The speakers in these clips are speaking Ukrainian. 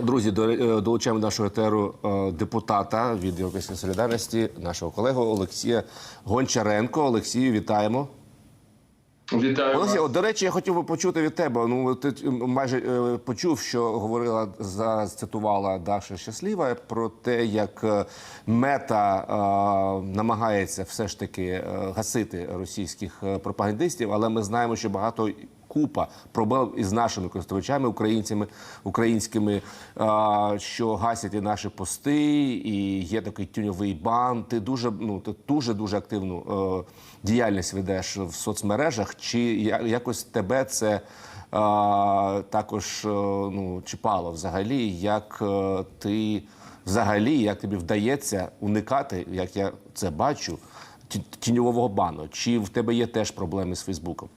Друзі, е, долучаємо до нашого етеру е, депутата від Європейської солідарності, нашого колегу Олексія Гончаренко. Олексію, вітаємо. Вітаю. Олексій, от, до речі, я хотів би почути від тебе. Ну ти майже е, почув, що говорила зацитувала Даша Щасліва про те, як е, мета е, намагається все ж таки е, гасити російських пропагандистів, але ми знаємо, що багато. Купа проблем із нашими користувачами, українцями, українськими, що гасять і наші пости, і є такий тюньовий бан. Ти дуже ну ти дуже дуже активну е, діяльність ведеш в соцмережах. Чи якось тебе це також е, ну, чіпало взагалі? Як е, ти взагалі, як тобі вдається уникати, як я це бачу, ті- тіньового бану? Чи в тебе є теж проблеми з Фейсбуком?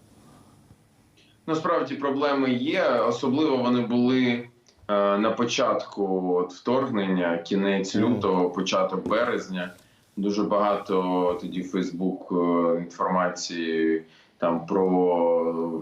Насправді проблеми є. Особливо вони були е, на початку от, вторгнення, кінець лютого, початок березня. Дуже багато тоді Фейсбук інформації там про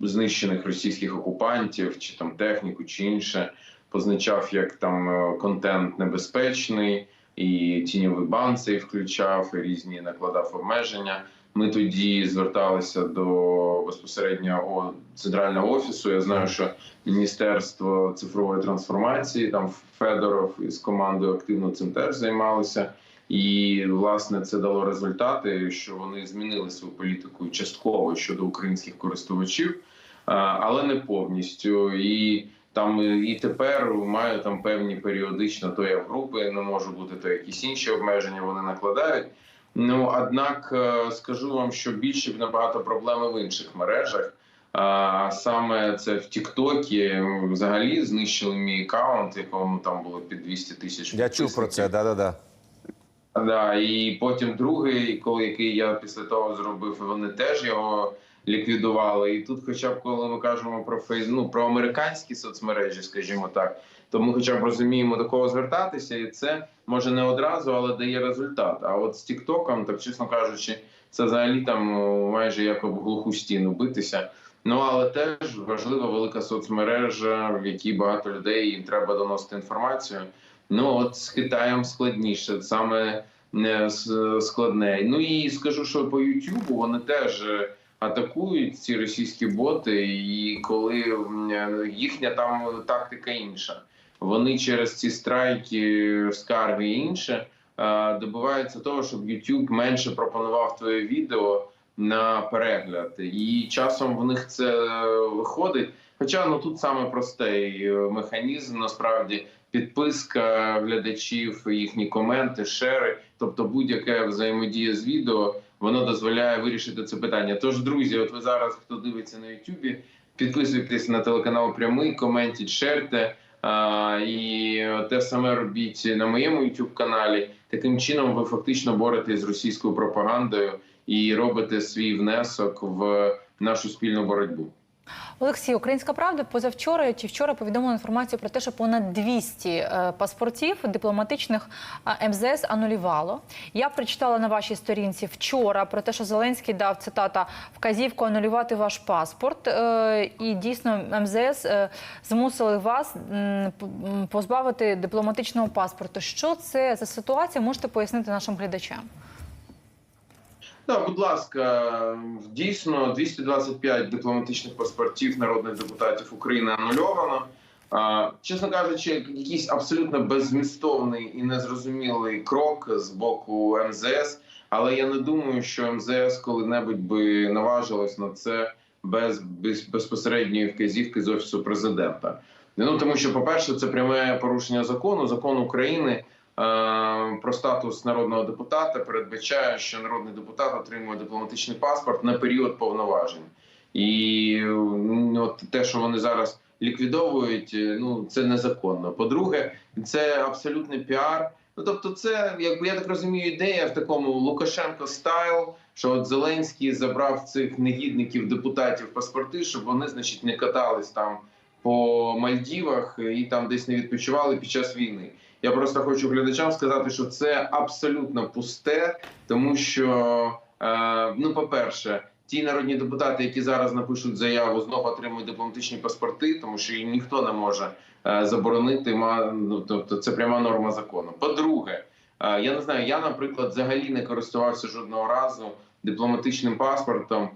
знищених російських окупантів, чи там техніку, чи інше, позначав як там е, контент небезпечний, і тіньовий бан цей включав, і різні накладав обмеження. Ми тоді зверталися до безпосередньо о, центрального офісу. Я знаю, що Міністерство цифрової трансформації там Федоров із командою активно цим теж займалися. І власне це дало результати, що вони змінили свою політику частково щодо українських користувачів, але не повністю. І там і тепер маю там певні періодично, то я в групи не можу бути, то якісь інші обмеження вони накладають. Ну однак е, скажу вам, що більше набагато проблеми в інших мережах. А саме це в Тіктокі взагалі знищили мій аккаунт, якому там було під 200 тисяч. Я чув про це, да-да-да. Да, і потім другий, коли який я після того зробив, вони теж його ліквідували. І тут, хоча б коли ми кажемо про фейс, ну, про американські соцмережі, скажімо так, то ми хоча б розуміємо до кого звертатися, і це може не одразу, але дає результат. А от з Тіктоком, так чесно кажучи, це взагалі там майже як об глуху стіну битися. Ну але теж важлива велика соцмережа, в якій багато людей їм треба доносити інформацію. Ну от з Китаєм складніше, саме не складне. Ну і скажу, що по Ютубу вони теж е, атакують ці російські боти, і коли їхня там тактика інша. Вони через ці страйки, скарги і інше е, добиваються того, щоб YouTube менше пропонував твоє відео на перегляд, і часом в них це виходить. Хоча ну тут саме простий е, механізм, насправді підписка глядачів, їхні коменти, шери, тобто будь-яке взаємодія з відео, воно дозволяє вирішити це питання. Тож, друзі, от ви зараз, хто дивиться на Ютубі, підписуйтесь на телеканал Прямий, коментіть, шерте. І те саме робіть на моєму youtube каналі. Таким чином ви фактично боретесь з російською пропагандою і робите свій внесок в нашу спільну боротьбу. Олексій, Українська правда позавчора чи вчора повідомила інформацію про те, що понад 200 е, паспортів дипломатичних е, МЗС анулювало. Я прочитала на вашій сторінці вчора про те, що Зеленський дав цитата вказівку анулювати ваш паспорт. Е, і дійсно МЗС змусили вас позбавити дипломатичного паспорту. Що це за ситуація? Можете пояснити нашим глядачам? Так, будь ласка, дійсно 225 дипломатичних паспортів народних депутатів України анульовано. Чесно кажучи, якийсь абсолютно беззмістовний і незрозумілий крок з боку МЗС. Але я не думаю, що МЗС коли-небудь би наважилось на це без, без безпосередньої вказівки з офісу президента. Ну тому що, по-перше, це пряме порушення закону, закон України про статус народного депутата передбачає, що народний депутат отримує дипломатичний паспорт на період повноважень, і ну, от те, що вони зараз ліквідовують, е, ну це незаконно. По-друге, це абсолютний піар. Ну тобто, це якби я так розумію, ідея в такому Лукашенко стайл, що от Зеленський забрав цих негідників депутатів паспорти, щоб вони, значить, не катались там по Мальдівах і там десь не відпочивали під час війни. Я просто хочу глядачам сказати, що це абсолютно пусте, тому що е, ну, по-перше, ті народні депутати, які зараз напишуть заяву, знову отримують дипломатичні паспорти, тому що їм ніхто не може е, заборонити. Ну тобто, це пряма норма закону. По-друге, е, я не знаю, я, наприклад, взагалі не користувався жодного разу дипломатичним паспортом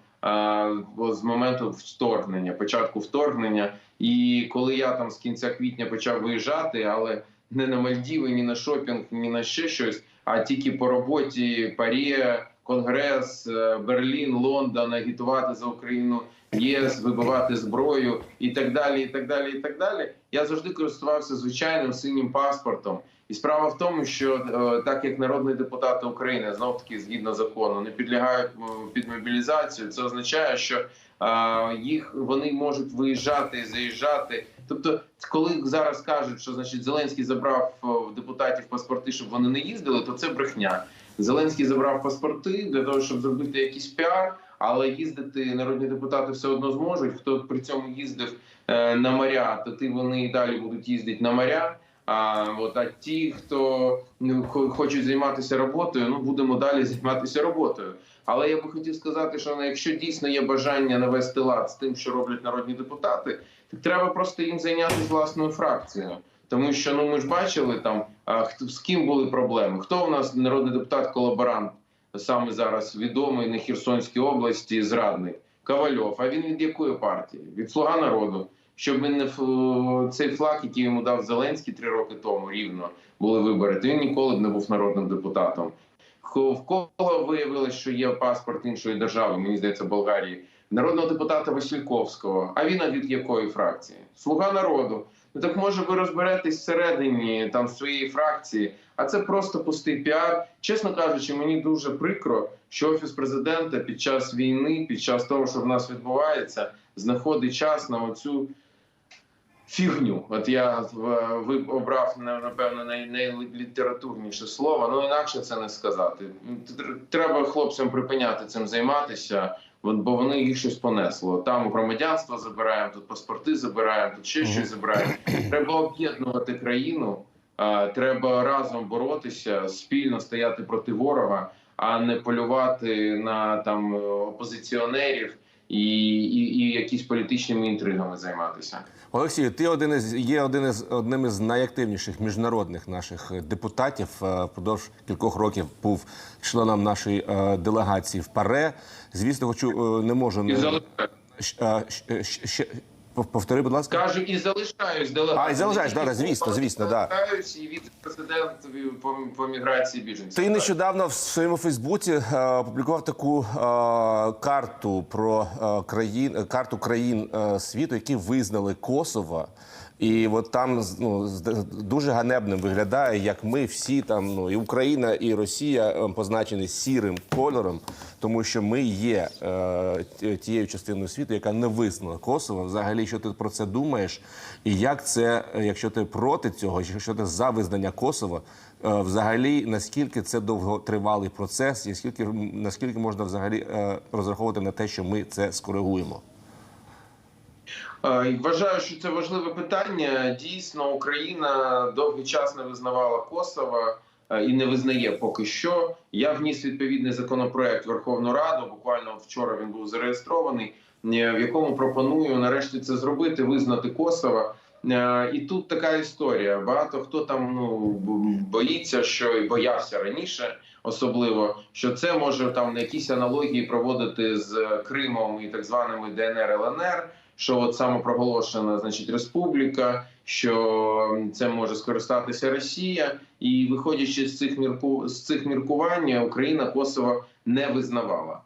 з моменту вторгнення, початку вторгнення. І коли я там з кінця квітня почав виїжджати, але не на Мальдіви, ні на шопінг, ні на ще щось, а тільки по роботі Парі, Конгрес, е, Берлін, Лондон, агітувати за Україну, ЄС, вибивати зброю і так далі. І так далі. І так далі. Я завжди користувався звичайним синім паспортом. І справа в тому, що е, так як народні депутати України знов таки згідно закону не підлягають під мобілізацію, це означає, що е, їх вони можуть виїжджати і заїжджати. Тобто, коли зараз кажуть, що значить Зеленський забрав депутатів паспорти, щоб вони не їздили, то це брехня. Зеленський забрав паспорти для того, щоб зробити якийсь піар, але їздити народні депутати все одно зможуть. Хто при цьому їздив е, на моря, то ти вони і далі будуть їздити на моря. А от а ті, хто ну, хо- хочуть займатися роботою, ну будемо далі займатися роботою. Але я би хотів сказати, що ну, якщо дійсно є бажання навести лад з тим, що роблять народні депутати, треба просто їм зайнятися власною фракцією. Тому що ну ми ж бачили там, а, хто з ким були проблеми. Хто у нас народний депутат колаборант саме зараз відомий на Херсонській області, зрадник Ковальов. А він від якої партії? Від слуга народу. Щоб він не ф- цей флаг, який йому дав Зеленський три роки тому, рівно були вибори, то він ніколи б не був народним депутатом. В кого виявилось, що є паспорт іншої держави, мені здається, Болгарії, народного депутата Васильковського. А він від якої фракції? Слуга народу. Ну так може ви розберетесь всередині там своєї фракції, а це просто пустий піар. Чесно кажучи, мені дуже прикро, що офіс президента під час війни, під час того, що в нас відбувається, знаходить час на оцю фігню. От я обрав напевно най- найлітературніше слово. Ну інакше це не сказати. Треба хлопцям припиняти цим займатися. Бо вони їх щось понесло. Там громадянство забираємо, тут паспорти забираємо, тут ще щось забираємо. Треба об'єднувати країну. Треба разом боротися, спільно стояти проти ворога, а не полювати на там опозиціонерів і, і, і якісь політичними інтригами займатися. Олексію, ти один із є один із одним із найактивніших міжнародних наших депутатів. Е, Впродовж кількох років був членом нашої е, делегації в ПАРЕ. Звісно, хочу е, не можу не е, ще повтори, будь ласка. Кажу, і залишаюсь делегацією. А, і залишаєш, да, да, звісно, звісно, да. Залишаюсь і віце-президент по, по міграції біженців. Ти нещодавно в своєму Фейсбуці е, опублікував таку е, карту про е, країн карту країн е, світу, які визнали Косово. І от там ну, дуже ганебним виглядає, як ми всі там, ну і Україна, і Росія е, позначені сірим кольором, тому що ми є е, тією частиною світу, яка не визнала Косово. Взагалі, що ти про це думаєш? І як це, е, якщо ти проти цього, якщо ти за визнання Косова, е, взагалі наскільки це довготривалий процес, і скільки наскільки можна взагалі е, розраховувати на те, що ми це скоригуємо? Е, Вважаю, що це важливе питання. Дійсно, Україна довгий час не визнавала Косово е, і не визнає поки що. Я вніс відповідний законопроект в Верховну Раду. Буквально вчора він був зареєстрований, е, в якому пропоную нарешті це зробити, визнати Косово. Е, І тут така історія. Багато хто там ну боїться, що і боявся раніше, особливо що це може там на якісь аналогії проводити з Кримом і так званими ДНР ЛНР що от самопроголошена значить республіка, що це може скористатися Росія, і виходячи з цих мірку з цих міркувань, Україна Косово не визнавала.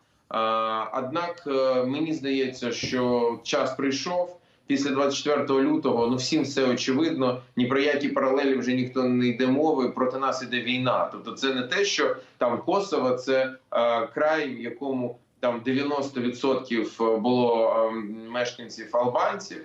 Однак е, мені здається, що час прийшов. Після 24 лютого ну всім все очевидно. Ні про які паралелі вже ніхто не йде мови. Проти нас іде війна. Тобто, це не те, що там Косово це е, край, в якому там 90% було е, мешканців албанців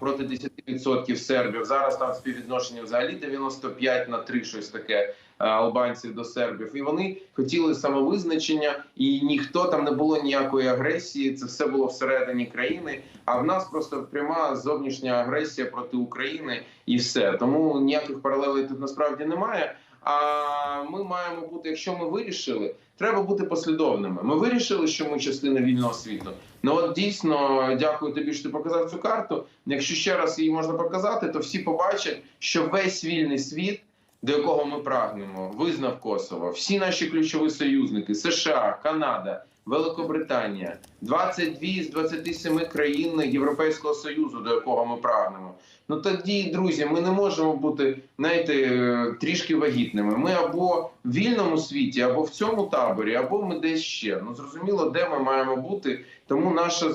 проти 10% сербів. Зараз там співвідношення взагалі 95 на 3, щось таке албанців до сербів. І вони хотіли самовизначення, і ніхто там не було ніякої агресії. Це все було всередині країни. А в нас просто пряма зовнішня агресія проти України і все. Тому ніяких паралелей тут насправді немає. А ми маємо бути, якщо ми вирішили, треба бути послідовними. Ми вирішили, що ми частина вільного світу. Ну от дійсно, дякую тобі, що ти показав цю карту. Якщо ще раз її можна показати, то всі побачать, що весь вільний світ, до якого ми прагнемо, визнав Косово. Всі наші ключові союзники США, Канада, Великобританія, 22 з 27 країн Європейського Союзу, до якого ми прагнемо. Ну тоді, друзі, ми не можемо бути знаєте, трішки вагітними. Ми або в вільному світі, або в цьому таборі, або ми десь ще. Ну зрозуміло, де ми маємо бути. Тому наша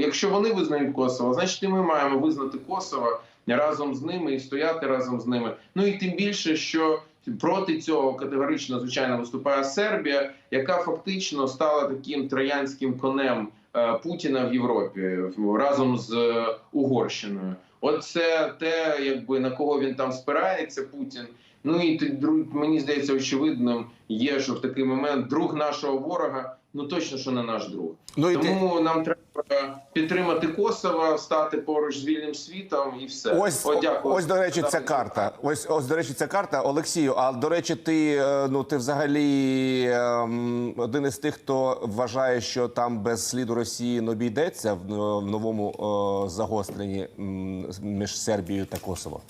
якщо вони визнають Косово, значить і ми маємо визнати Косово разом з ними і стояти разом з ними. Ну і тим більше, що проти цього категорично звичайно виступає Сербія, яка фактично стала таким троянським конем е, Путіна в Європі разом з е, Угорщиною. От це те, якби на кого він там спирається, Путін. Ну і мені здається, очевидним є, що в такий момент друг нашого ворога, ну точно, що не наш друг. Ну і ти Тому нам треба підтримати Косово, стати поруч з вільним світом і все. ось От, дякую. ось до речі, ця карта. Ось ось до речі, ця карта. Олексію. А до речі, ти е, ну ти взагалі ем, один із тих, хто вважає, що там без сліду Росії не обійдеться в, в новому е, загостренні між Сербією та Косово.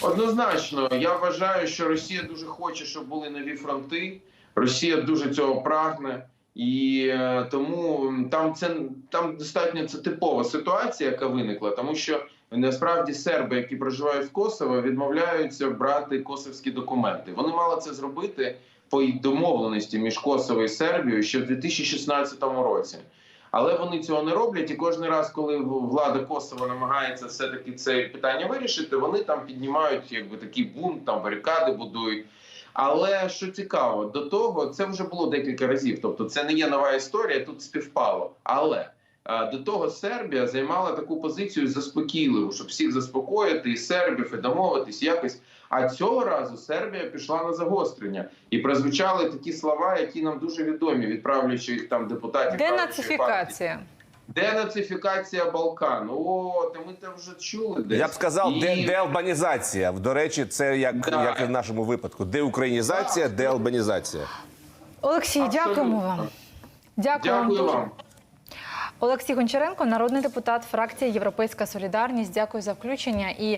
Однозначно, я вважаю, що Росія дуже хоче, щоб були нові фронти. Росія дуже цього прагне, і е, тому там це там достатньо це типова ситуація, яка виникла, тому що насправді серби, які проживають в Косово, відмовляються брати косовські документи. Вони мали це зробити по домовленості між Косово і Сербією ще в 2016 році. Але вони цього не роблять, і кожен раз, коли влада Косово намагається все таки це питання вирішити, вони там піднімають якби такий бунт, там барикади будують. Але що цікаво, до того це вже було декілька разів. Тобто, це не є нова історія, тут співпало. Але е, до того Сербія займала таку позицію заспокійливу, щоб всіх заспокоїти, і сербів, і домовитись якось. А цього разу Сербія пішла на загострення і прозвучали такі слова, які нам дуже відомі, відправляючи їх там депутатів. правлячої партії. Денацифікація. Балкану. О, та ми там вже чули. Десь. Я б сказав, І- де деалбанізація. До речі, це як, Да. як і в нашому випадку. Деукраїнізація, деалбанізація. Олексій, Абсолютно. дякуємо вам. Дякую, Дякую вам. Олексій Гончаренко, народний депутат фракції Європейська Солідарність. Дякую за включення. І